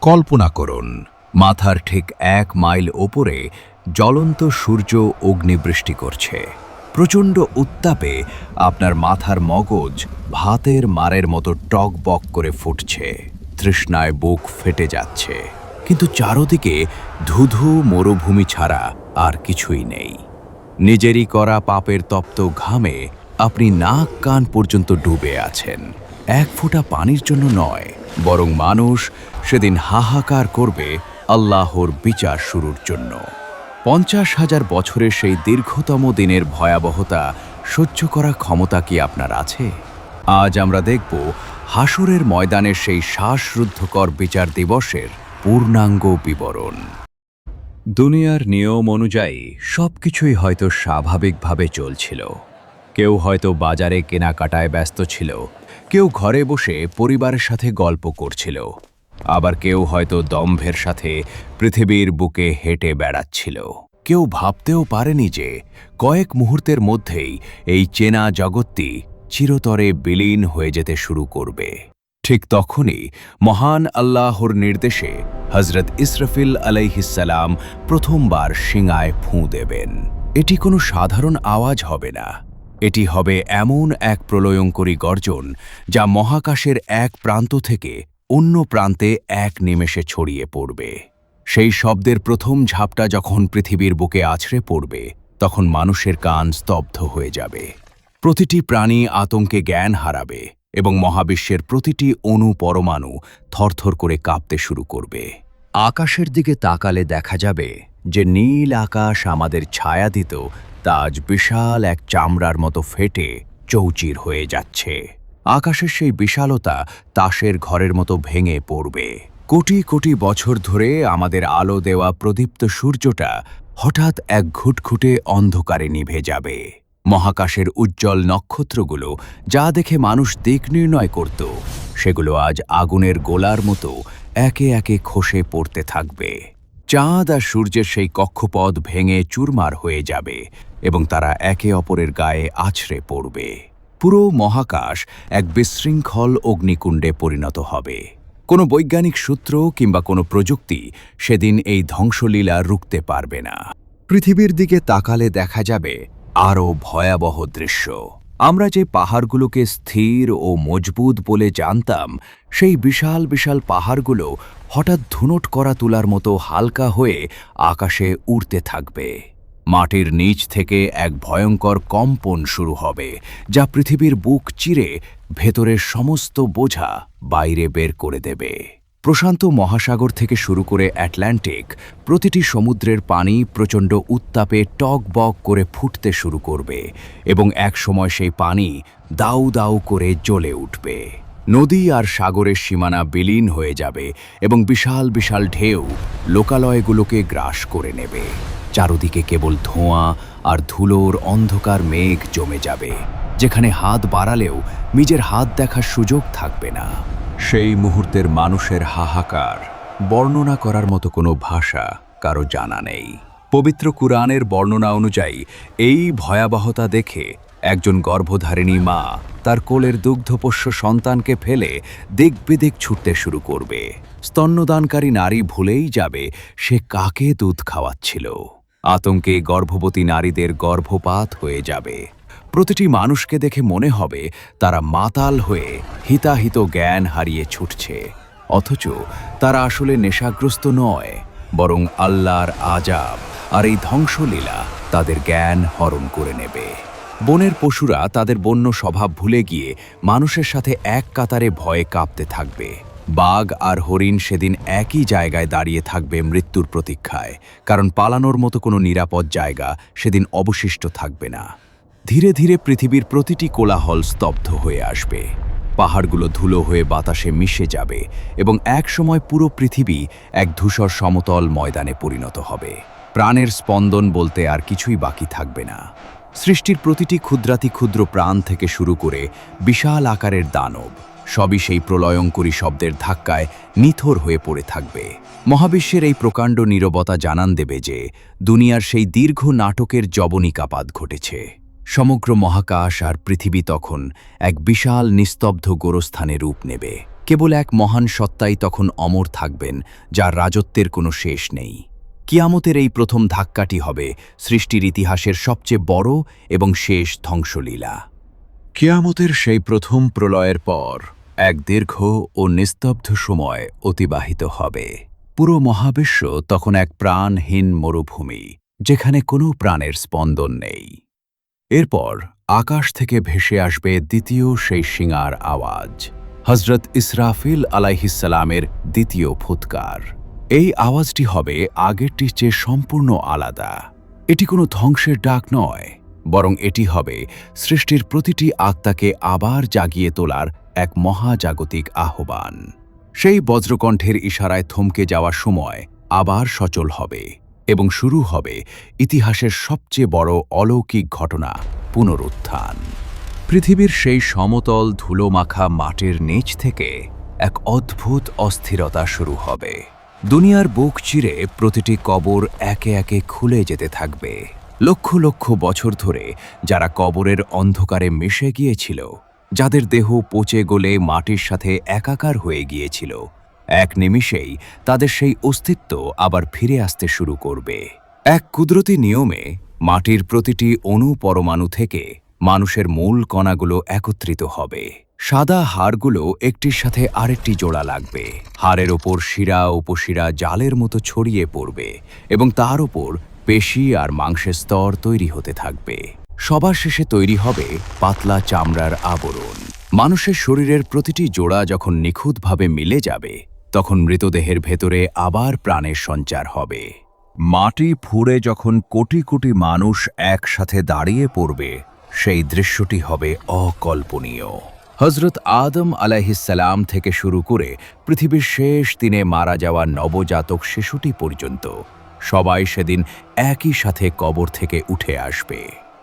কল্পনা করুন, মাথার ঠিক এক মাইল ওপরে জ্বলন্ত সূর্য অগ্নিবৃষ্টি করছে। প্রচণ্ড উত্তাপে আপনার মাথার মগজ ভাতের মারের মতো টক বক করে ফুটছে। তৃষ্ণায় বুক ফেটে যাচ্ছে। কিন্তু চারদিকে ধুধু মরুভূমি ছাড়া আর কিছুই নেই। নিজেরই করা পাপের তপ্ত ঘামে আপনি নাক কান পর্যন্ত ডুবে আছেন। এক ফোঁটা পানির জন্য নয়, বরং মানুষ সেদিন হাহাকার করবে আল্লাহর বিচার শুরুর জন্য। পঞ্চাশ হাজার বছরের সেই দীর্ঘতম দিনের ভয়াবহতা সহ্য করা ক্ষমতা কি আপনার আছে? আজ আমরা দেখব হাসুরের ময়দানের সেই শ্বাসরুদ্ধকর বিচার দিবসের পূর্ণাঙ্গ বিবরণ। দুনিয়ার নিয়ম অনুযায়ী সবকিছুই হয়তো স্বাভাবিকভাবে চলছিল। কেউ হয়তো বাজারে কেনাকাটায় ব্যস্ত ছিল, কেউ ঘরে বসে পরিবারের সাথে গল্প করছিল আবার কেউ হয়তো দম্ভের সাথে পৃথিবীর বুকে হেঁটে বেড়াচ্ছিল। কেউ ভাবতেও পারেনি যে কয়েক মুহূর্তের মধ্যেই এই চেনা জগৎটি চিরতরে বিলীন হয়ে যেতে শুরু করবে। ঠিক তখনই মহান আল্লাহর নির্দেশে হজরত ইসরফিল আলাইহিসালাম প্রথমবার সিঙায় ফুঁ দেবেন। এটি কোনো সাধারণ আওয়াজ হবে না। এটি হবে এমন এক প্রলয়ঙ্করী গর্জন যা মহাকাশের এক প্রান্ত থেকে অন্য প্রান্তে এক নিমেষে ছড়িয়ে পড়বে। সেই শব্দের প্রথম ঝাপটা যখন পৃথিবীর বুকে আছড়ে পড়বে, তখন মানুষের কান স্তব্ধ হয়ে যাবে। প্রতিটি প্রাণী আতঙ্কে জ্ঞান হারাবে এবং মহাবিশ্বের প্রতিটি অণু পরমাণু থরথর করে কাঁপতে শুরু করবে। আকাশের দিকে তাকালে দেখা যাবে যে নীল আকাশ আমাদের ছায়া দিত, তা আজ বিশাল এক চামড়ার মতো ফেটে চৌচির হয়ে যাচ্ছে। আকাশের সেই বিশালতা তাসের ঘরের মতো ভেঙে পড়বে। কোটি কোটি বছর ধরে আমাদের আলো দেওয়া প্রদীপ্ত সূর্যটা হঠাৎ এক ঘুটঘুটে অন্ধকারে নিভে যাবে। মহাকাশের উজ্জ্বল নক্ষত্রগুলো যা দেখে মানুষ দিক নির্ণয় করত, সেগুলো আজ আগুনের গোলার মতো একে একে খসে পড়তে থাকবে। চাঁদ আর সূর্যের সেই কক্ষপথ ভেঙে চুরমার হয়ে যাবে এবং তারা একে অপরের গায়ে আছড়ে পড়বে। পুরো মহাকাশ এক বিশৃঙ্খল অগ্নিকুণ্ডে পরিণত হবে। কোনো বৈজ্ঞানিক সূত্র কিংবা কোনো প্রযুক্তি সেদিন এই ধ্বংসলীলা রুখতে পারবে না। পৃথিবীর দিকে তাকালে দেখা যাবে আরও ভয়াবহ দৃশ্য। আমরা যে পাহাড়গুলোকে স্থির ও মজবুত বলে জানতাম, সেই বিশাল বিশাল পাহাড়গুলো হঠাৎ ধুনট করা তুলার মতো হালকা হয়ে আকাশে উড়তে থাকবে। মাটির নিচ থেকে এক ভয়ঙ্কর কম্পন শুরু হবে, যা পৃথিবীর বুক চিরে ভেতরের সমস্ত বোঝা বাইরে বের করে দেবে। প্রশান্ত মহাসাগর থেকে শুরু করে অ্যাটলান্টিক প্রতিটি সমুদ্রের পানি প্রচণ্ড উত্তাপে টক বক করে ফুটতে শুরু করবে এবং এক সময় সেই পানি দাউ দাউ করে জ্বলে উঠবে। নদী আর সাগরের সীমানা বিলীন হয়ে যাবে এবং বিশাল বিশাল ঢেউ লোকালয়গুলোকে গ্রাস করে নেবে। চারদিকে কেবল ধোঁয়া আর ধুলোর অন্ধকার মেঘ জমে যাবে, যেখানে হাত বাড়ালেও নিজের হাত দেখার সুযোগ থাকবে না। সেই মুহূর্তের মানুষের হাহাকার, বর্ণনা করার মতো কোনো ভাষা কারও জানা নেই। পবিত্র কুরআনের বর্ণনা অনুযায়ী, এই ভয়াবহতা দেখে একজন গর্ভধারিণী মা তার কোলের দুগ্ধপোষ্য সন্তানকে ফেলে দিক বিদিক ছুটতে শুরু করবে। স্তন্যদানকারী নারী ভুলেই যাবে, সে কাকে দুধ খাওয়াচ্ছিল? আতঙ্কে গর্ভবতী নারীদের গর্ভপাত হয়ে যাবে। প্রতিটি মানুষকে দেখে মনে হবে তারা মাতাল হয়ে হিতাহিত জ্ঞান হারিয়ে ছুটছে। অথচ তারা আসলে নেশাগ্রস্ত নয়, বরং আল্লাহর আজাব আর এই ধ্বংসলীলা তাদের জ্ঞান হরণ করে নেবে। বনের পশুরা তাদের বন্য স্বভাব ভুলে গিয়ে মানুষের সাথে এক কাতারে ভয়ে কাঁপতে থাকবে। বাঘ আর হরিণ সেদিন একই জায়গায় দাঁড়িয়ে থাকবে মৃত্যুর প্রতীক্ষায়, কারণ পালানোর মতো কোনো নিরাপদ জায়গা সেদিন অবশিষ্ট থাকবে না। ধীরে ধীরে পৃথিবীর প্রতিটি কোলাহল স্তব্ধ হয়ে আসবে। পাহাড়গুলো ধুলো হয়ে বাতাসে মিশে যাবে এবং এক সময় পুরো পৃথিবী এক ধূসর সমতল ময়দানে পরিণত হবে। প্রাণের স্পন্দন বলতে আর কিছুই বাকি থাকবে না। সৃষ্টির প্রতিটি ক্ষুদ্রাতি ক্ষুদ্র প্রাণ থেকে শুরু করে বিশাল আকারের দানব সবই সেই প্রলয়ঙ্করী শব্দের ধাক্কায় নিথর হয়ে পড়ে থাকবে। মহাবিশ্বের এই প্রকাণ্ড নীরবতা জানান দেবে যে, দুনিয়ার সেই দীর্ঘ নাটকের জবনিকাপাত ঘটেছে। সমগ্র মহাকাশ আর পৃথিবী তখন এক বিশাল নিস্তব্ধ গোরস্থানে রূপ নেবে। কেবল এক মহান সত্তাই তখন অমর থাকবেন, যার রাজত্বের কোনো শেষ নেই। কিয়ামতের এই প্রথম ধাক্কাটি হবে সৃষ্টির ইতিহাসের সবচেয়ে বড় এবং শেষ ধ্বংসলীলা। কিয়ামতের সেই প্রথম প্রলয়ের পর এক দীর্ঘ ও নিস্তব্ধ সময় অতিবাহিত হবে। পুরো মহাবিশ্ব তখন এক প্রাণহীন মরুভূমি, যেখানে কোনো প্রাণের স্পন্দন নেই। এরপর আকাশ থেকে ভেসে আসবে দ্বিতীয় সেই শিঙার আওয়াজ হজরত ইসরাফিল আলাইহিসালামের দ্বিতীয় ফুৎকার। এই আওয়াজটি হবে আগেরটির চেয়ে সম্পূর্ণ আলাদা। এটি কোনো ধ্বংসের ডাক নয়, বরং এটি হবে সৃষ্টির প্রতিটি আত্মাকে আবার জাগিয়ে তোলার এক মহাজাগতিক আহ্বান। সেই বজ্রকণ্ঠের ইশারায় থমকে যাওয়ার সময় আবার সচল হবে এবং শুরু হবে ইতিহাসের সবচেয়ে বড় অলৌকিক ঘটনা পুনরুত্থান। পৃথিবীর সেই সমতল ধুলোমাখা মাটির নিচ থেকে এক অদ্ভুত অস্থিরতা শুরু হবে। দুনিয়ার বুক চিরে প্রতিটি কবর একে একে খুলে যেতে থাকবে। লক্ষ লক্ষ বছর ধরে যারা কবরের অন্ধকারে মিশে গিয়েছিল যাদের দেহ পচে গলে মাটির সাথে একাকার হয়ে গিয়েছিল। এক নিমিষেই তাদের সেই অস্তিত্ব আবার ফিরে আসতে শুরু করবে। এক কুদরতি নিয়মে মাটির প্রতিটি অণু পরমাণু থেকে মানুষের মূল কণাগুলো একত্রিত হবে। সাদা হাড়গুলো একটির সাথে আরেকটি জোড়া লাগবে। হাড়ের ওপর শিরা, উপশিরা জালের মতো ছড়িয়ে পড়বে এবং তার ওপর পেশি আর মাংসের স্তর তৈরি হতে থাকবে। সবার শেষে তৈরি হবে পাতলা চামড়ার আবরণ। মানুষের শরীরের প্রতিটি জোড়া যখন নিখুঁতভাবে মিলে যাবে, তখন মৃতদেহের ভেতরে আবার প্রাণের সঞ্চার হবে। মাটি ফুঁড়ে যখন কোটি কোটি মানুষ একসাথে দাঁড়িয়ে পড়বে, সেই দৃশ্যটি হবে অকল্পনীয়। হজরত আদম আলাইহিসাল্লাম থেকে শুরু করে পৃথিবীর শেষ দিনে মারা যাওয়া নবজাতক শিশুটি পর্যন্ত সবাই সেদিন একই সাথে কবর থেকে উঠে আসবে।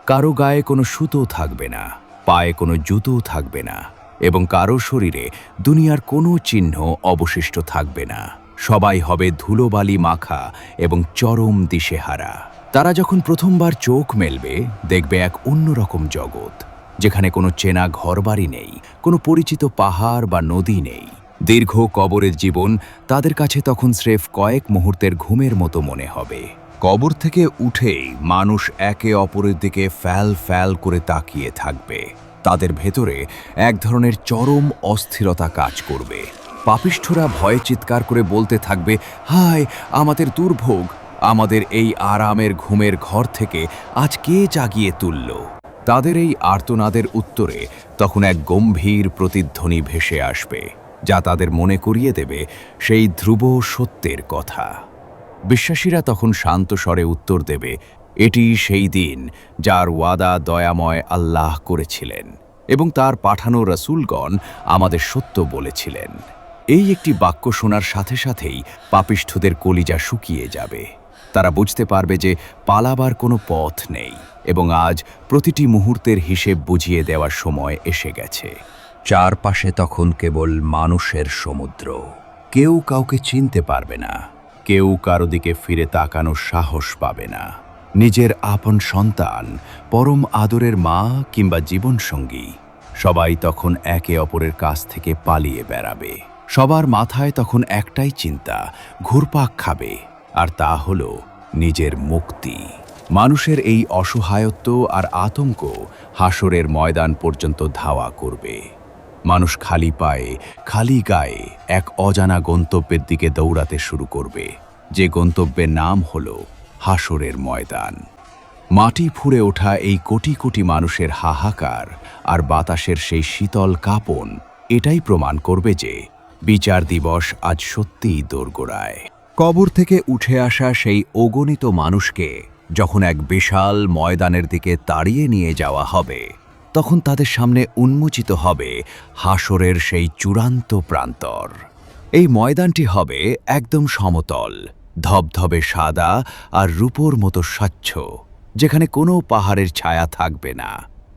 কারও গায়ে কোনো সুতো থাকবে না, পায়ে কোনো জুতো থাকবে না এবং কারও শরীরে দুনিয়ার কোনো চিহ্ন অবশিষ্ট থাকবে না। সবাই হবে ধুলোবালি মাখা এবং চরম দিশেহারা। তারা যখন প্রথমবার চোখ মেলবে, দেখবে এক অন্যরকম জগৎ, যেখানে কোনো চেনা ঘরবাড়ি নেই, কোনো পরিচিত পাহাড় বা নদী নেই। দীর্ঘ কবরের জীবন তাদের কাছে তখন স্রেফ কয়েক মুহূর্তের ঘুমের মতো মনে হবে। কবর থেকে উঠেই মানুষ একে অপরের দিকে ফ্যাল ফ্যাল করে তাকিয়ে থাকবে। তাদের ভেতরে এক ধরনের চরম অস্থিরতা কাজ করবে। পাপিষ্ঠরা ভয়ে চিৎকার করে বলতে থাকবে, হায়, আমাদের দুর্ভোগ! আমাদের এই আরামের ঘুমের ঘর থেকে আজ কে জাগিয়ে তুলল? তাদের এই আর্তনাদের উত্তরে তখন এক গম্ভীর প্রতিধ্বনি ভেসে আসবে, যা তাদের মনে করিয়ে দেবে সেই ধ্রুব সত্যের কথা। বিশ্বাসীরা তখন শান্ত স্বরে উত্তর দেবে, এটি সেই দিন যার ওয়াদা দয়াময় আল্লাহ করেছিলেন এবং তার পাঠানো রসুলগণ আমাদের সত্য বলেছিলেন। এই একটি বাক্য শোনার সাথে সাথেই পাপিষ্ঠদের কলিজা শুকিয়ে যাবে। তারা বুঝতে পারবে যে পালাবার কোনো পথ নেই এবং আজ প্রতিটি মুহূর্তের হিসেব বুঝিয়ে দেওয়ার সময় এসে গেছে। চারপাশে তখন কেবল মানুষের সমুদ্র। কেউ কাউকে চিনতে পারবে না। কেউ কারও দিকে ফিরে তাকানোর সাহস পাবে না। নিজের আপন সন্তান, পরম আদরের মা কিংবা জীবনসঙ্গী, সবাই তখন একে অপরের কাছ থেকে পালিয়ে বেড়াবে। সবার মাথায় তখন একটাই চিন্তা, ঘুরপাক খাবে, আর তা হল নিজের মুক্তি। মানুষের এই অসহায়ত্ব আর আতঙ্ক হাসরের ময়দান পর্যন্ত ধাওয়া করবে। মানুষ খালি পায়ে, খালি গায়ে এক অজানা গন্তব্যের দিকে দৌড়াতে শুরু করবে। যে গন্তব্যের নাম হল হাসরের ময়দান। মাটি ফুঁড়ে ওঠা এই কোটি কোটি মানুষের হাহাকার আর বাতাসের সেই শীতল কাঁপন, এটাই প্রমাণ করবে যে বিচার দিবস আজ সত্যিই দোরগোড়ায়। কবর থেকে উঠে আসা সেই অগণিত মানুষকে যখন এক বিশাল ময়দানের দিকে তাড়িয়ে নিয়ে যাওয়া হবে, তখন তাদের সামনে উন্মোচিত হবে হাসরের সেই চূড়ান্ত প্রান্তর। এই ময়দানটি হবে একদম সমতল ধবধবে সাদা আর রূপোর মতো স্বচ্ছ, যেখানে কোনো পাহাড়ের ছায়া থাকবে না,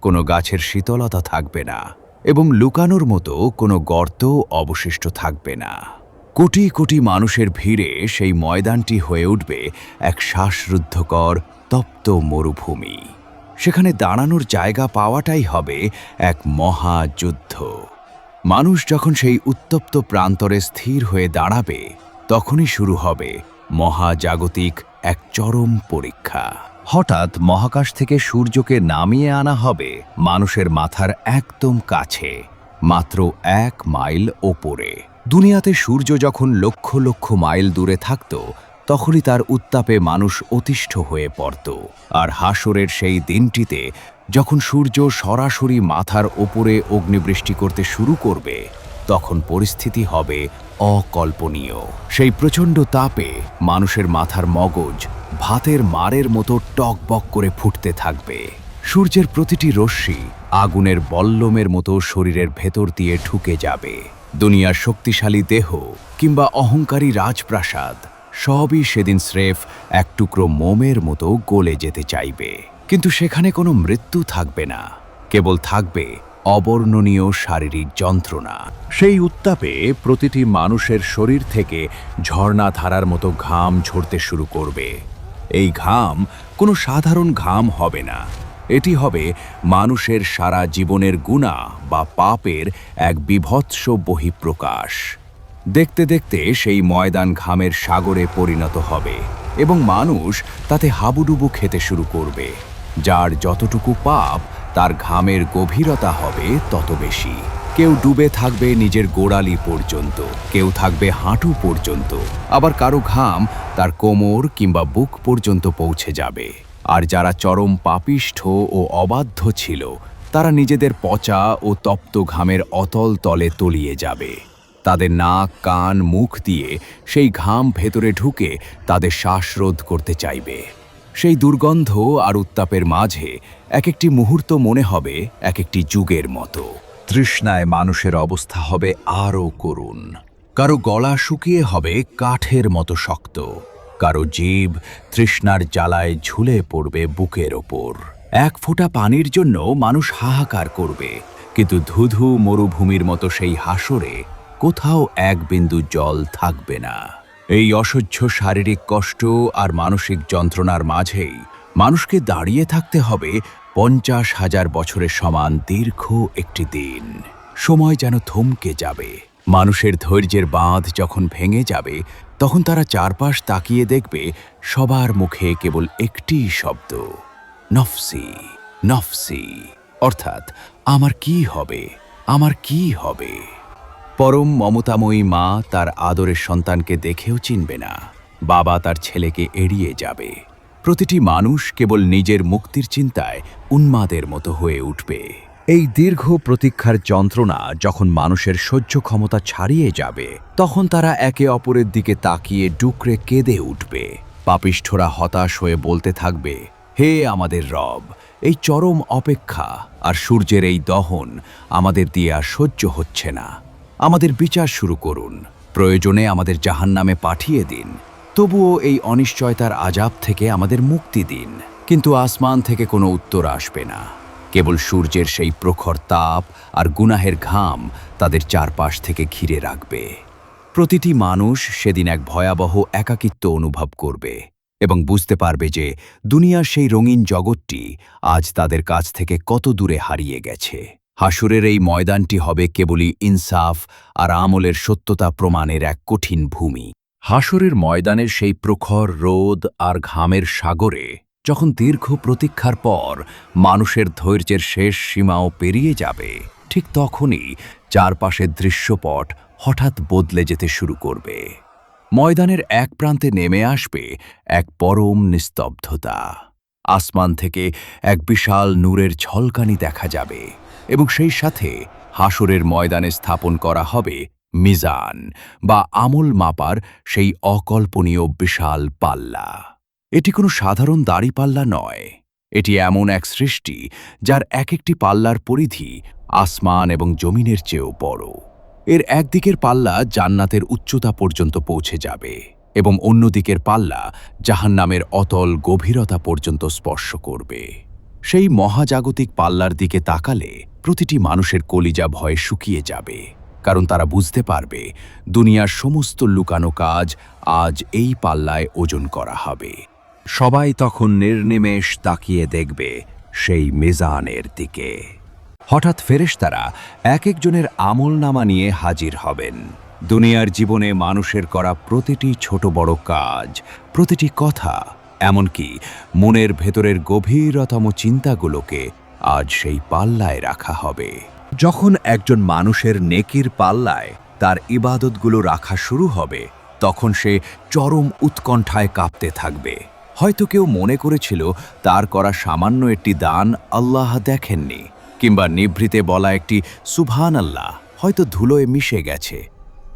কোনো গাছের শীতলতা থাকবে না এবং লুকানোর মতো কোনো গর্ত অবশিষ্ট থাকবে না। কোটি কোটি মানুষের ভিড়ে সেই ময়দানটি হয়ে উঠবে এক শ্বাসরুদ্ধকর, তপ্ত মরুভূমি। সেখানে দাঁড়ানোর জায়গা পাওয়াটাই হবে এক মহাযুদ্ধ মানুষ যখন সেই উত্তপ্ত প্রান্তরে স্থির হয়ে দাঁড়াবে, তখনই শুরু হবে মহাজাগতিক এক চরম পরীক্ষা। হঠাৎ মহাকাশ থেকে সূর্যকে নামিয়ে আনা হবে মানুষের মাথার একদম কাছে, মাত্র এক মাইল ওপরে। দুনিয়াতে সূর্য যখন লক্ষ লক্ষ মাইল দূরে থাকত, তখনই তার উত্তাপে মানুষ অতিষ্ঠ হয়ে পড়ত। আর হাসরের সেই দিনটিতে যখন সূর্য সরাসরি মাথার ওপরে অগ্নিবৃষ্টি করতে শুরু করবে তখন পরিস্থিতি হবে অকল্পনীয়। সেই প্রচণ্ড তাপে মানুষের মাথার মগজ ভাতের মারের মতো টকবক করে ফুটতে থাকবে। সূর্যের প্রতিটি রশ্মি আগুনের বল্লমের মতো শরীরের ভেতর দিয়ে ঢুকে যাবে। দুনিয়ার শক্তিশালী দেহ কিংবা অহংকারী রাজপ্রাসাদ সবই সেদিন স্রেফ এক টুকরো মোমের মতো গলে যেতে চাইবে। কিন্তু সেখানে কোনো মৃত্যু থাকবে না। কেবল থাকবে অবর্ণনীয় শারীরিক যন্ত্রণা। সেই উত্তাপে প্রতিটি মানুষের শরীর থেকে ঝর্ণা ধারার মতো ঘাম ঝরতে শুরু করবে। এই ঘাম কোনো সাধারণ ঘাম হবে না। এটি হবে মানুষের সারা জীবনের গুণা বা পাপের এক বিভৎস বহিঃপ্রকাশ। দেখতে দেখতে সেই ময়দান ঘামের সাগরে পরিণত হবে এবং মানুষ তাতে হাবুডুবু খেতে শুরু করবে, যার যতটুকু পাপ তার ঘামের গভীরতা হবে তত বেশি। কেউ ডুবে থাকবে নিজের গোড়ালি পর্যন্ত, কেউ থাকবে হাঁটু পর্যন্ত। আবার কারও ঘাম তার কোমর কিংবা বুক পর্যন্ত পৌঁছে যাবে। আর যারা চরম পাপিষ্ঠ ও অবাধ্য ছিল, তারা নিজেদের পচা ও তপ্ত ঘামের অতল তলে তলিয়ে যাবে। তাদের নাক, কান, মুখ দিয়ে সেই ঘাম ভেতরে ঢুকে তাদের শ্বাসরোধ করতে চাইবে। সেই দুর্গন্ধ আর উত্তাপের মাঝে এক একটি মুহূর্ত মনে হবে এক একটি যুগের মতো। তৃষ্ণায় মানুষের অবস্থা হবে আরও করুণ। কারও গলা শুকিয়ে হবে কাঠের মতো শক্ত। কারও জীব তৃষ্ণার জ্বালায় ঝুলে পড়বে বুকের ওপর। এক ফোঁটা পানির জন্য মানুষ হাহাকার করবে, কিন্তু ধুধু মরুভূমির মতো সেই হাসরে কোথাও এক বিন্দু জল থাকবে না। এই অসহ্য শারীরিক কষ্ট আর মানসিক যন্ত্রণার মাঝেই মানুষকে দাঁড়িয়ে থাকতে হবে পঞ্চাশ হাজার বছরের সমান দীর্ঘ একটি দিন। সময় যেন থমকে যাবে। মানুষের ধৈর্যের বাঁধ যখন ভেঙে যাবে, তখন তারা চারপাশ তাকিয়ে দেখবে সবার মুখে কেবল একটি শব্দ, নফসি নফসি। অর্থাৎ, আমার কি হবে? আমার কি হবে? পরম মমতাময়ী মা তার আদরের সন্তানকে দেখেও চিনবে না। বাবা তার ছেলেকে এড়িয়ে যাবে। প্রতিটি মানুষ কেবল নিজের মুক্তির চিন্তায় উন্মাদের মতো হয়ে উঠবে। এই দীর্ঘ প্রতীক্ষার যন্ত্রণা যখন মানুষের সহ্য ক্ষমতা ছাড়িয়ে যাবে, তখন তারা একে অপরের দিকে তাকিয়ে ডুকরে কেঁদে উঠবে। পাপিষ্ঠরা হতাশ হয়ে বলতে থাকবে, হে আমাদের রব, এই চরম অপেক্ষা আর সূর্যের এই দহন আমাদের দিয়ে আর সহ্য হচ্ছে না। আমাদের বিচার শুরু করুন। প্রয়োজনে আমাদের জাহান নামে পাঠিয়ে দিন। তবুও এই অনিশ্চয়তার আজাব থেকে আমাদের মুক্তি দিন। কিন্তু আসমান থেকে কোনো উত্তর আসবে না। কেবল সূর্যের সেই প্রখর তাপ আর গুনাহের ঘাম তাদের চারপাশ থেকে ঘিরে রাখবে। প্রতিটি মানুষ সেদিন এক ভয়াবহ একাকিত্ব অনুভব করবে এবং বুঝতে পারবে যে দুনিয়ার সেই রঙিন জগৎটি আজ তাদের কাছ থেকে কত দূরে হারিয়ে গেছে। হাসুরের এই ময়দানটি হবে কেবলই ইনসাফ আর আমলের সত্যতা প্রমাণের এক কঠিন ভূমি। হাসরের ময়দানের সেই প্রখর রোদ আর ঘামের সাগরে যখন দীর্ঘ প্রতীক্ষার পর মানুষের ধৈর্যের শেষ সীমাও পেরিয়ে যাবে, ঠিক তখনই চারপাশের দৃশ্যপট হঠাৎ বদলে যেতে শুরু করবে। ময়দানের এক প্রান্তে নেমে আসবে এক পরম নিস্তব্ধতা। আসমান থেকে এক বিশাল নূরের ঝলকানি দেখা যাবে। এবং সেই সাথে হাসরের ময়দানে স্থাপন করা হবে মিজান বা আমল মাপার সেই অকল্পনীয় বিশাল পাল্লা। এটি কোনো সাধারণ দাড়িপাল্লা নয়। এটি এমন এক সৃষ্টি যার এক একটি পাল্লার পরিধি আসমান এবং জমিনের চেয়েও বড়। এর একদিকের পাল্লা জান্নাতের উচ্চতা পর্যন্ত পৌঁছে যাবে এবং অন্যদিকের পাল্লা জাহান্নামের অতল গভীরতা পর্যন্ত স্পর্শ করবে। সেই মহাজাগতিক পাল্লার দিকে তাকালে প্রতিটি মানুষের কলিজা ভয়ে শুকিয়ে যাবে, কারণ তারা বুঝতে পারবে দুনিয়ার সমস্ত লুকানো কাজ আজ এই পাল্লায় ওজন করা হবে। সবাই তখন নির্নিমেষ তাকিয়ে দেখবে সেই মিজানের দিকে। হঠাৎ ফেরেশতারা এক একজনের আমল নামা নিয়ে হাজির হবেন। দুনিয়ার জীবনে মানুষের করা প্রতিটি ছোট বড় কাজ, প্রতিটি কথা এমনকি মনের ভেতরের গভীরতম চিন্তাগুলোকে আজ সেই পাল্লায় রাখা হবে। যখন একজন মানুষের নেকির পাল্লায় তার ইবাদতগুলো রাখা শুরু হবে, তখন সে চরম উৎকণ্ঠায় কাঁপতে থাকবে। হয়তো কেউ মনে করেছিল, তার করা সামান্য একটি দান আল্লাহ দেখেননি, কিংবা নিভৃতে বলা একটি সুভান আল্লাহ হয়তো ধুলোয় মিশে গেছে।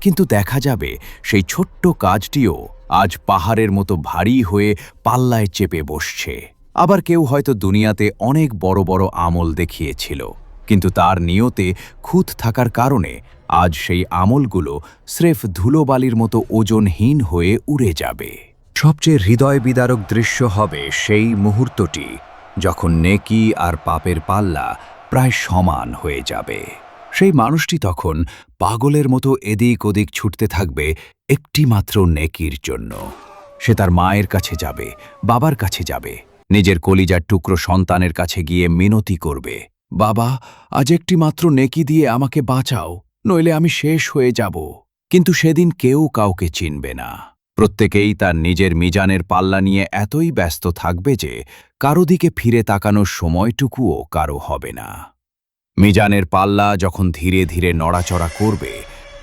কিন্তু দেখা যাবে, সেই ছোট্ট কাজটিও আজ পাহাড়ের মতো ভারী হয়ে পাল্লায় চেপে বসছে। আবার কেউ হয়তো দুনিয়াতে অনেক বড় বড় আমল দেখিয়েছিল, কিন্তু তার নিয়তে খুঁত থাকার কারণে আজ সেই আমলগুলো স্রেফ ধুলোবালির মতো ওজনহীন হয়ে উড়ে যাবে। সবচেয়ে হৃদয় বিদারক দৃশ্য হবে সেই মুহূর্তটি, যখন নেকি আর পাপের পাল্লা প্রায় সমান হয়ে যাবে। সেই মানুষটি তখন পাগলের মতো এদিক ওদিক ছুটতে থাকবে একটি মাত্র নেকির জন্য। সে তার মায়ের কাছে যাবে, বাবার কাছে যাবে, নিজের কলিজার টুকরো সন্তানের কাছে গিয়ে মিনতি করবে। বাবা, আজ একটি মাত্র নেকি দিয়ে আমাকে বাঁচাও, নইলে আমি শেষ হয়ে যাব। কিন্তু সেদিন কেউ কাউকে চিনবে না। প্রত্যেকেই তার নিজের মিজানের পাল্লা নিয়ে এতই ব্যস্ত থাকবে যে কারও দিকে ফিরে তাকানোর সময়টুকুও কারও হবে না। মিজানের পাল্লা যখন ধীরে ধীরে নড়াচড়া করবে,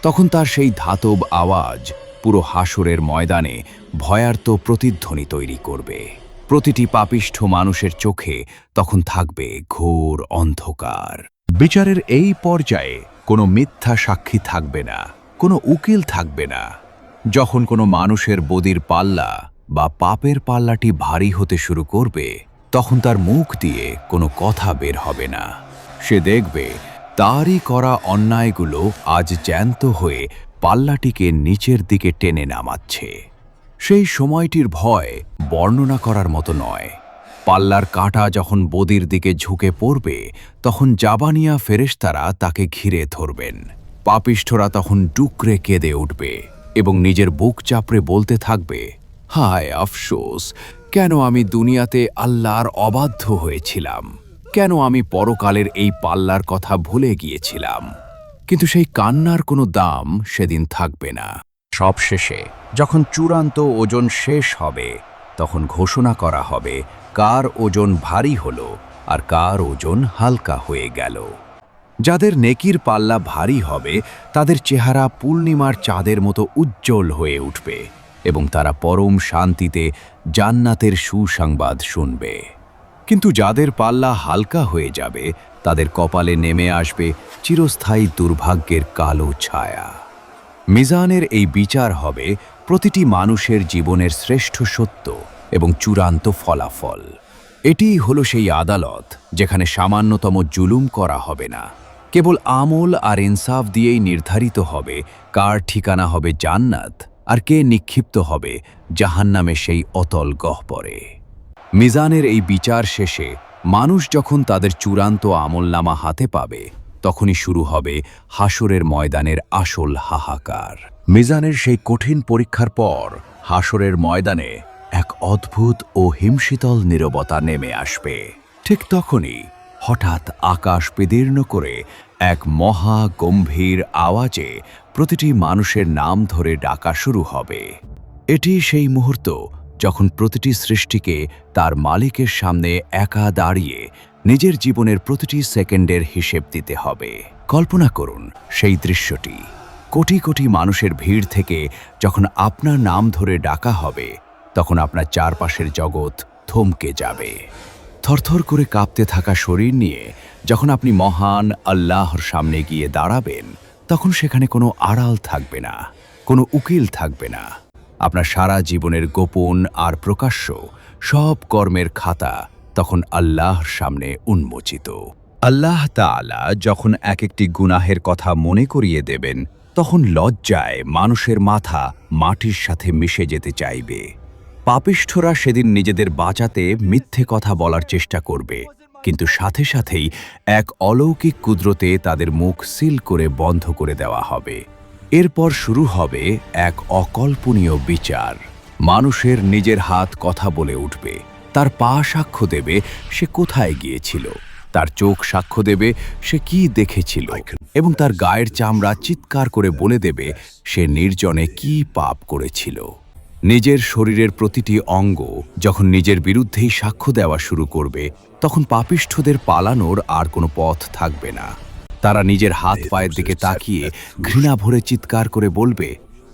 তখন তার সেই ধাতব আওয়াজ পুরো হাসরের ময়দানে ভয়ার্ত প্রতিধ্বনি তৈরি করবে। প্রতিটি পাপিষ্ঠ মানুষের চোখে তখন থাকবে ঘোর অন্ধকার। বিচারের এই পর্যায়ে কোনো মিথ্যা সাক্ষী থাকবে না, কোনো উকিল থাকবে না। যখন কোনো মানুষের বদির পাল্লা বা পাপের পাল্লাটি ভারী হতে শুরু করবে, তখন তার মুখ দিয়ে কোনো কথা বের হবে না। সে দেখবে তারই করা অন্যায়গুলো আজ জ্যান্ত হয়ে পাল্লাটিকে নিচের দিকে টেনে নামাচ্ছে। সেই সময়টির ভয় বর্ণনা করার মতো নয়। পাল্লার কাঁটা যখন বদির দিকে ঝুঁকে পড়বে, তখন জাবানিয়া ফেরেশতারা তাকে ঘিরে ধরবেন। পাপিষ্ঠরা তখন ডুকরে কেঁদে উঠবে এবং নিজের বুক চাপড়ে বলতে থাকবে, হায় আফসোস, কেন আমি দুনিয়াতে আল্লাহর অবাধ্য হয়েছিলাম? কেন আমি পরকালের এই পাল্লার কথা ভুলে গিয়েছিলাম? কিন্তু সেই কান্নার কোনো দাম সেদিন থাকবে না। সবশেষে যখন চূড়ান্ত ওজন শেষ হবে, তখন ঘোষণা করা হবে, কার ওজন ভারী হলো আর কার ওজন হালকা হয়ে গেল। যাদের নেকির পাল্লা ভারী হবে, তাদের চেহারা পূর্ণিমার চাঁদের মতো উজ্জ্বল হয়ে উঠবে এবং তারা পরম শান্তিতে জান্নাতের সুসংবাদ শুনবে। কিন্তু যাদের পাল্লা হালকা হয়ে যাবে, তাদের কপালে নেমে আসবে চিরস্থায়ী দুর্ভাগ্যের কালো ছায়া। মিজানের এই বিচার হবে প্রতিটি মানুষের জীবনের শ্রেষ্ঠ সত্য এবং চূড়ান্ত ফলাফল। এটিই হলো সেই আদালত, যেখানে সামান্যতম জুলুম করা হবে না। কেবল আমল আর ইনসাফ দিয়েই নির্ধারিত হবে কার ঠিকানা হবে জান্নাত আর কে নিক্ষিপ্ত হবে জাহান্নামে সেই অতল গহ্বরে। মিজানের এই বিচার শেষে মানুষ যখন তাদের চূড়ান্ত আমলনামা হাতে পাবে, তখনই শুরু হবে হাসরের ময়দানের আসল হাহাকার। মিজানের সেই কঠিন পরীক্ষার পর হাসরের ময়দানে এক অদ্ভুত ও হিমশীতল নীরবতা নেমে আসবে। ঠিক তখনই হঠাৎ আকাশ বিদীর্ণ করে এক মহা গম্ভীর আওয়াজে প্রতিটি মানুষের নাম ধরে ডাকা শুরু হবে। এটি সেই মুহূর্ত যখন প্রতিটি সৃষ্টিকে তার মালিকের সামনে একা দাঁড়িয়ে নিজের জীবনের প্রতিটি সেকেন্ডের হিসেব দিতে হবে। কল্পনা করুন, সেই দৃশ্যটি। কোটি কোটি মানুষের ভিড় থেকে যখন আপনার নাম ধরে ডাকা হবে, তখন আপনার চারপাশের জগৎ থমকে যাবে। থরথর করে কাঁপতে থাকা শরীর নিয়ে যখন আপনি মহান আল্লাহর সামনে গিয়ে দাঁড়াবেন, তখন সেখানে কোনো আড়াল থাকবে না, কোনো উকিল থাকবে না। আপনার সারা জীবনের গোপন আর প্রকাশ্য সব কর্মের খাতা তখন আল্লাহর সামনে উন্মোচিত। আল্লাহ তাআলা যখন এক একটি গুনাহের কথা মনে করিয়ে দেবেন, তখন লজ্জায় মানুষের মাথা মাটির সাথে মিশে যেতে চাইবে। পাপিষ্ঠরা সেদিন নিজেদের বাঁচাতে মিথ্যে কথা বলার চেষ্টা করবে, কিন্তু সাথে সাথেই এক অলৌকিক কুদরতে তাদের মুখ সিল করে বন্ধ করে দেওয়া হবে। এরপর শুরু হবে এক অকল্পনীয় বিচার। মানুষের নিজের হাত কথা বলে উঠবে। তার পা সাক্ষ্য দেবে সে কোথায় গিয়েছিল। তার চোখ সাক্ষ্য দেবে সে কি দেখেছিল। এবং তার গায়ের চামড়া চিৎকার করে বলে দেবে সে নির্জনে কি পাপ করেছিল। নিজের শরীরের প্রতিটি অঙ্গ যখন নিজের বিরুদ্ধেই সাক্ষ্য দেওয়া শুরু করবে, তখন পাপিষ্ঠদের পালানোর আর কোনো পথ থাকবে না। তারা নিজের হাত পায়ের দিকে তাকিয়ে ঘৃণা ভরে চিৎকার করে বলবে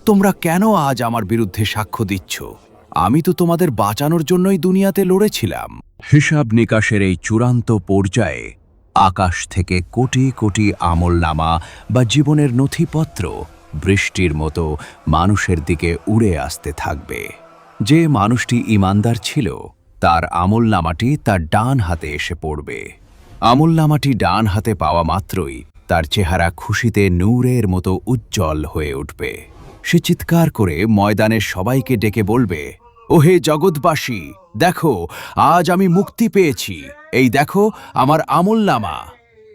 তোমরা কেন আজ আমার বিরুদ্ধে সাক্ষ্য দিচ্ছ? আমি তো তোমাদের বাঁচানোর জন্যই দুনিয়াতে লড়েছিলাম। হিসাব নিকাশের এই চূড়ান্ত পর্যায়ে আকাশ থেকে কোটি কোটি আমলনামা বা জীবনের নথিপত্র বৃষ্টির মতো মানুষের দিকে উড়ে আসতে থাকবে। যে মানুষটি ইমানদার ছিল তার আমলনামাটি তার ডান হাতে এসে পড়বে। আমলনামাটি ডান হাতে পাওয়া মাত্রই তার চেহারা খুশিতে নূরের মতো উজ্জ্বল হয়ে উঠবে। সে চিৎকার করে ময়দানের সবাইকে ডেকে বলবে, ওহে জগৎবাসী, দেখো, আজ আমি মুক্তি পেয়েছি। এই দেখো, আমার আমলনামা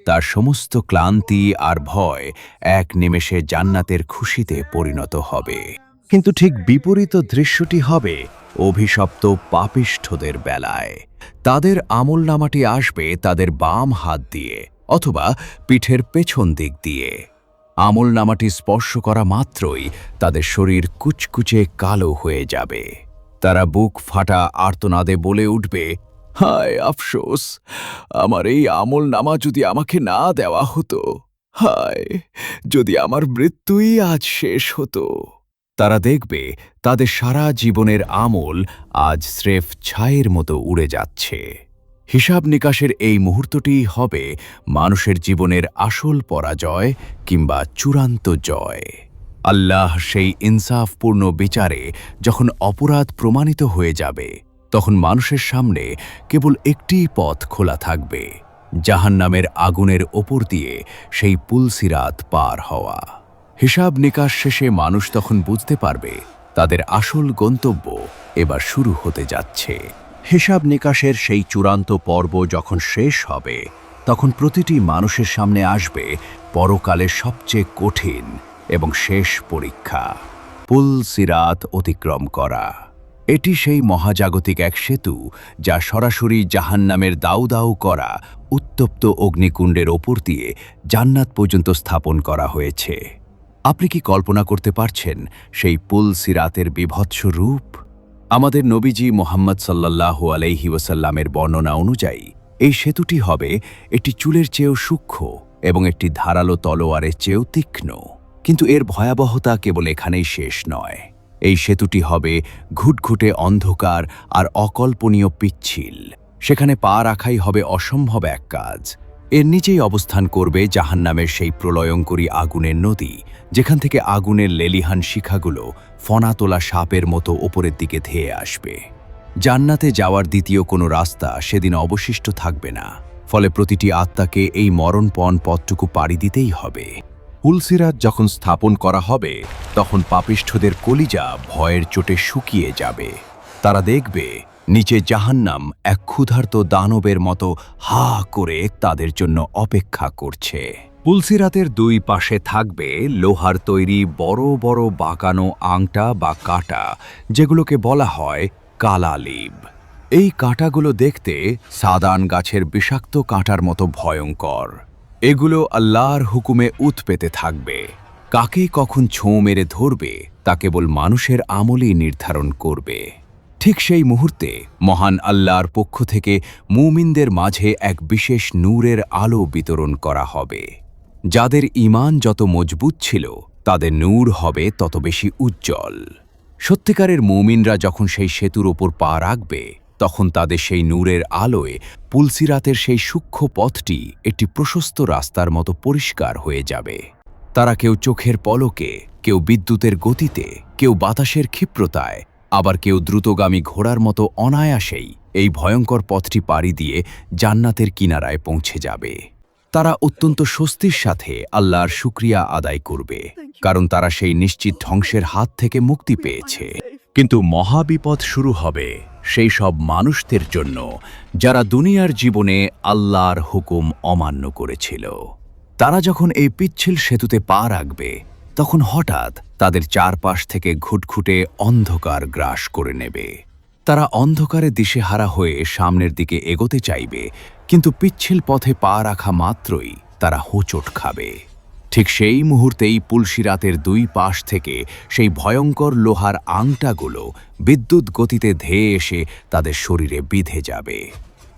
তার সমস্ত ক্লান্তি আর ভয় এক নিমেষে জান্নাতের খুশিতে পরিণত হবে। কিন্তু ঠিক বিপরীত দৃশ্যটি হবে অভিশপ্ত পাপিষ্ঠদের বেলায়। তাদের আমলনামাটি আসবে তাদের বাম হাত দিয়ে অথবা পিঠের পেছন দিক দিয়ে। আমলনামাটি স্পর্শ করা মাত্রই তাদের শরীর কুচকুচে কালো হয়ে যাবে। তারা বুক ফাটা আর্তনাদে বলে উঠবে, হায় আফসোস, আমার এই আমল নামা যদি আমাকে না দেওয়া হতো, হায়, যদি আমার মৃত্যুই আজ শেষ হতো। তারা দেখবে তাদের সারা জীবনের আমল আজ স্রেফ ছায়ের মতো উড়ে যাচ্ছে। হিসাব নিকাশের এই মুহূর্তটিই হবে মানুষের জীবনের আসল পরাজয় কিংবা চূড়ান্ত জয়। আল্লাহ সেই ইনসাফপূর্ণ বিচারে যখন অপরাধ প্রমাণিত হয়ে যাবে, তখন মানুষের সামনে কেবল একটিই পথ খোলা থাকবে, জাহান্নামের আগুনের ওপর দিয়ে সেই পুলসিরাত পার হওয়া। হিসাব নিকাশ শেষে মানুষ তখন বুঝতে পারবে তাদের আসল গন্তব্য এবার শুরু হতে যাচ্ছে। হিসাব নিকাশের সেই চূড়ান্ত পর্ব যখন শেষ হবে, তখন প্রতিটি মানুষের সামনে আসবে পরকালের সবচেয়ে কঠিন এবং শেষ পরীক্ষা, পুল সিরাত অতিক্রম করা। এটি সেই মহাজাগতিক এক সেতু যা সরাসরি জাহান্নামের দাউ দাউ করা উত্তপ্ত অগ্নিকুণ্ডের ওপর দিয়ে জান্নাত পর্যন্ত স্থাপন করা হয়েছে। আপনি কি কল্পনা করতে পারছেন সেই পুল সিরাতের বিভৎস রূপ? আমাদের নবীজি মোহাম্মদ সাল্লাহ আলাইহি ওয়াসাল্লামের বর্ণনা অনুযায়ী, এই সেতুটি হবে একটি চুলের চেয়েও সূক্ষ্ম এবং একটি ধারালো তলোয়ারের চেয়েও তীক্ষ্ণ। কিন্তু এর ভয়াবহতা কেবল এখানেই শেষ নয়। এই সেতুটি হবে ঘুটঘুটে অন্ধকার আর অকল্পনীয় পিচ্ছিল। সেখানে পা রাখাই হবে অসম্ভব এক কাজ। এর নিচেই অবস্থান করবে জাহান্নামের সেই প্রলয়ঙ্করী আগুনের নদী, যেখান থেকে আগুনের লেলিহান শিখাগুলো ফনা তোলা সাপের মতো ওপরের দিকে ধেয়ে আসবে। জান্নাতে যাওয়ার দ্বিতীয় কোনো রাস্তা সেদিন অবশিষ্ট থাকবে না, ফলে প্রতিটি আত্মাকে এই মরণপণ পথটুকু পাড়ি দিতেই হবে। হুলসিরাত যখন স্থাপন করা হবে, তখন পাপিষ্ঠদের কলিজা ভয়ের চোটে শুকিয়ে যাবে। তারা দেখবে নিচে জাহান্নাম এক ক্ষুধার্ত দানবের মতো হা করে তাদের জন্য অপেক্ষা করছে। পুলসিরাতের দুই পাশে থাকবে লোহার তৈরি বড় বড় বাঁকানো আংটা বা কাটা, যেগুলোকে বলা হয় কালালিব। এই কাঁটাগুলো দেখতে সাদান গাছের বিষাক্ত কাঁটার মতো ভয়ঙ্কর। এগুলো আল্লাহর হুকুমে উত পেতে থাকবে। কাকে কখন ছোঁ মেরে ধরবে, তা কেবল মানুষের আমলই নির্ধারণ করবে। ঠিক সেই মুহূর্তে মহান আল্লাহর পক্ষ থেকে মুমিনদের মাঝে এক বিশেষ নূরের আলো বিতরণ করা হবে। যাদের ঈমান যত মজবুত ছিল, তাদের নূর হবে তত বেশি উজ্জ্বল। সত্যিকারের মুমিনরা যখন সেই সেতুর ওপর পা রাখবে, তখন তাদের সেই নূরের আলোয় পুলসিরাতের সেই সূক্ষ্ম পথটি একটি প্রশস্ত রাস্তার মতো পরিষ্কার হয়ে যাবে। তারা কেউ চোখের পলকে, কেউ বিদ্যুতের গতিতে, কেউ বাতাসের ক্ষিপ্রতায় আবার কেউ দ্রুতগামী ঘোড়ার মতো অনায়াসেই এই ভয়ঙ্কর পথটি পাড়ি দিয়ে জান্নাতের কিনারায় পৌঁছে যাবে। তারা অত্যন্ত স্বস্তির সাথে আল্লাহর শুক্রিয়া আদায় করবে, কারণ তারা সেই নিশ্চিত ধ্বংসের হাত থেকে মুক্তি পেয়েছে। কিন্তু মহাবিপদ শুরু হবে সেই সব মানুষদের জন্য যারা দুনিয়ার জীবনে আল্লাহর হুকুম অমান্য করেছিল। তারা যখন এই পিচ্ছিল সেতুতে পা রাখবে তখন হঠাৎ তাদের চারপাশ থেকে ঘুটঘুটে অন্ধকার গ্রাস করে নেবে। তারা অন্ধকারে দিশেহারা হয়ে সামনের দিকে এগোতে চাইবে, কিন্তু পিচ্ছিল পথে পা রাখা মাত্রই তারা হোঁচট খাবে। ঠিক সেই মুহূর্তেই পুলসিরাতের দুই পাশ থেকে সেই ভয়ঙ্কর লোহার আংটাগুলো বিদ্যুৎ গতিতে ধেয়ে এসে তাদের শরীরে বিধে যাবে।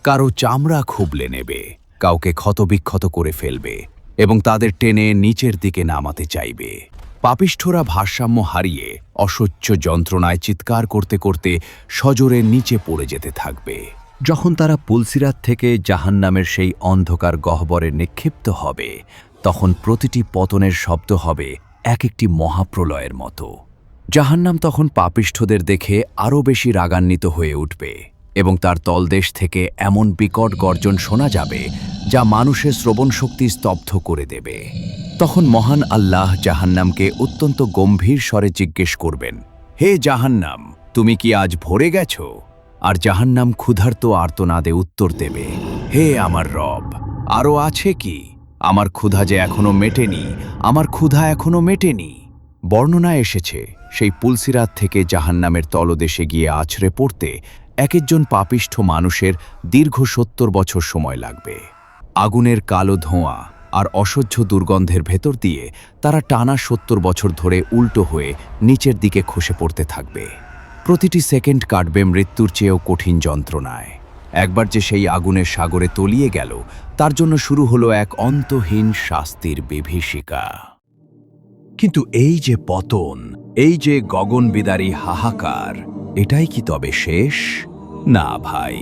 কারও চামড়া খুবলে নেবে, কাউকে ক্ষতবিক্ষত করে ফেলবে এবং তাদের টেনে নিচের দিকে নামাতে চাইবে। পাপিষ্ঠরা ভারসাম্য হারিয়ে অসহ্য যন্ত্রণায় চিৎকার করতে করতে সজোরে নিচে পড়ে যেতে থাকবে। যখন তারা পুলসিরাত থেকে জাহান্নামের সেই অন্ধকার গহ্বরে নিক্ষিপ্ত হবে, তখন প্রতিটি পতনের শব্দ হবে এক একটি মহাপ্রলয়ের মতো। জাহান্নাম তখন পাপিষ্ঠদের দেখে আরও বেশি রাগান্বিত হয়ে উঠবে। এবং তার তলদেশ থেকে এমন বিকট গর্জন শোনা যাবে যা মানুষের শ্রবণ শক্তি স্তব্ধ করে দেবে। তখন মহান আল্লাহ জাহান্নামকে অত্যন্ত গম্ভীর স্বরে জিজ্ঞেস করবেন, হে জাহান্নাম, তুমি কি আজ ভরে গেছ? আর জাহান্নাম ক্ষুধার্ত আর্তনাদে উত্তর দেবে, হে আমার রব আরও আছে কি? আমার ক্ষুধা যে এখনও মেটেনি, আমার ক্ষুধা এখনও মেটেনি। বর্ণনা এসেছে, সেই পুলসিরাত থেকে জাহান্নামের তলদেশে গিয়ে আছড়ে পড়তে একজন পাপিষ্ঠ মানুষের দীর্ঘ সত্তর বছর সময় লাগবে। আগুনের কালো ধোঁয়া আর অসহ্য দুর্গন্ধের ভেতর দিয়ে তারা টানা সত্তর বছর ধরে উল্টো হয়ে নিচের দিকে খসে পড়তে থাকবে। প্রতিটি সেকেন্ড কাটবে মৃত্যুর চেয়েও কঠিন যন্ত্রণায়। একবার যে সেই আগুনের সাগরে তলিয়ে গেল, তার জন্য শুরু হলো এক অন্তহীন শাস্তির বিভীষিকা। কিন্তু এই যে পতন, এই যে গগনবিদারী হাহাকার, এটাই কি তবে শেষ? না ভাই,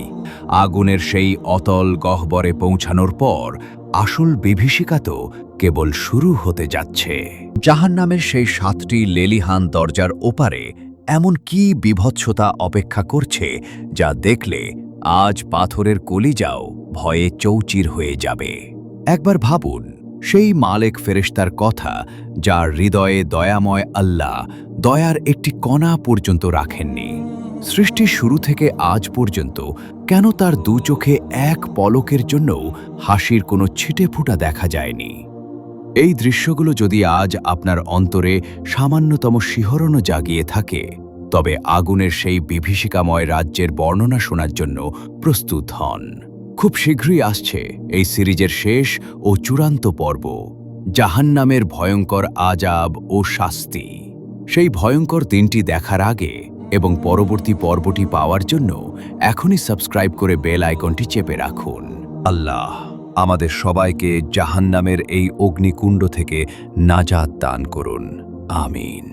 আগুনের সেই অতল গহ্বরে পৌঁছানোর পর আসল বিভীষিকা তো কেবল শুরু হতে যাচ্ছে। জাহান্নামের সেই সাতটি লেলিহান দরজার ওপারে এমন কি বিভৎসতা অপেক্ষা করছে, যা দেখলে আজ পাথরের কলিজাও ভয়ে চৌচির হয়ে যাবে। একবার ভাবুন সেই মালেক ফেরেশতার কথা যার হৃদয়ে দয়াময় আল্লাহ দয়ার একটি কণা পর্যন্ত রাখেননি। সৃষ্টির শুরু থেকে আজ পর্যন্ত কেন তার দু চোখে এক পলকের জন্যও হাসির কোনো ছিটে ফুটা দেখা যায়নি। এই দৃশ্যগুলো যদি আজ আপনার অন্তরে সামান্যতম শিহরণও জাগিয়ে থাকে, তবে আগুনের সেই বিভীষিকাময় রাজ্যের বর্ণনা শোনার জন্য প্রস্তুত হন। খুব শীঘ্রই আসছে এই সিরিজের শেষ ও চূড়ান্ত পর্ব, জাহান্নামের ভয়ঙ্কর আজাব ও শাস্তি। সেই ভয়ঙ্কর দিনটি দেখার আগে এবং পরবর্তী পর্বটি পাওয়ার জন্য এখনই সাবস্ক্রাইব করে বেল আইকনটি চেপে রাখুন। আল্লাহ আমাদের সবাইকে জাহান্নামের এই অগ্নিকুণ্ড থেকে নাজাত দান করুন। আমিন।